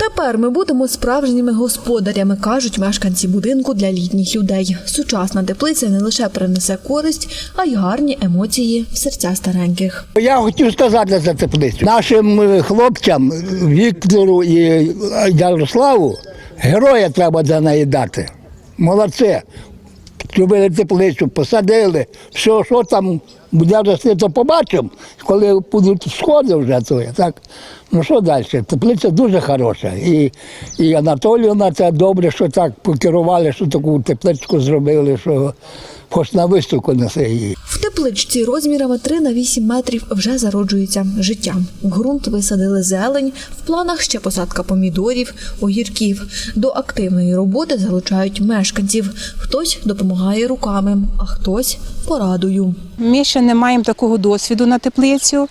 Тепер ми будемо справжніми господарями, кажуть мешканці будинку для літніх людей. Сучасна теплиця не лише принесе користь, а й гарні емоції в серця стареньких. Я хотів сказати за теплицю. Нашим е, хлопцям Віктору і Ярославу героя треба за неї дати. Молодці. Зробили теплицю, посадили. Що, що там буде рости, то побачимо, коли будуть сходи вже то так. Ну що далі? Теплиця дуже хороша. І, і Анатоліївна це добре, що так покерували, що таку тепличку зробили, що хоч на виставку несе її. Тепличці розмірами 3 на 8 метрів вже зароджується життя. В ґрунт висадили зелень, в планах ще посадка помідорів, огірків. До активної роботи залучають мешканців. Хтось допомагає руками, а хтось порадою. Ми ще не маємо такого досвіду на теплицю.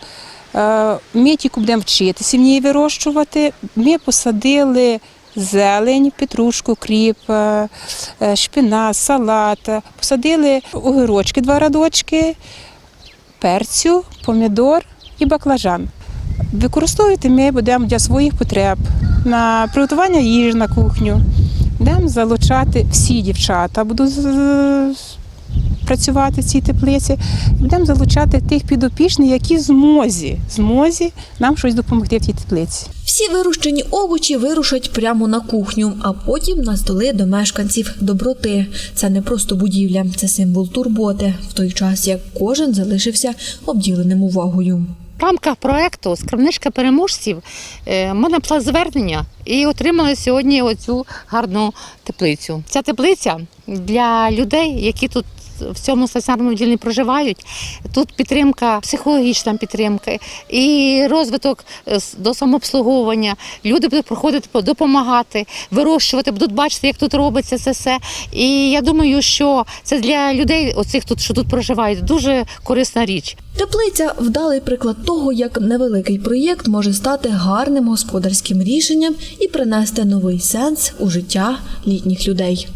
Е, Ми тільки будемо вчитися в ній вирощувати. Ми посадили зелень, петрушку, кріп, е, е, салат. Посадили огірочки, два радочки, перцю, помідор і баклажан. Використовувати ми будемо для своїх потреб на приготування їжі на кухню. Будемо залучати всі дівчата, будуть працювати в цій теплиці. Будемо залучати тих підопічних, які змозі, змозі нам щось допомогти в тій теплиці. Всі вирощені овочі вирушать прямо на кухню, а потім на столи до мешканців доброти. Це не просто будівля, це символ турботи, в той час як кожен залишився обділеним увагою. В рамках проекту Скарбничка переможців е, ми написали звернення і отримали сьогодні оцю гарну теплицю. Ця теплиця для людей, які тут в цьому стаціонарному відділенні проживають. Тут підтримка, психологічна підтримка і розвиток е, до самообслуговування. Люди будуть проходити, допомагати, вирощувати, будуть бачити, як тут робиться це все. І я думаю, що це для людей, оцих тут, що тут проживають, дуже корисна річ. Теплиця вдалий приклад того, як невеликий проєкт може стати гарним господарським рішенням і принести новий сенс у життя літніх людей.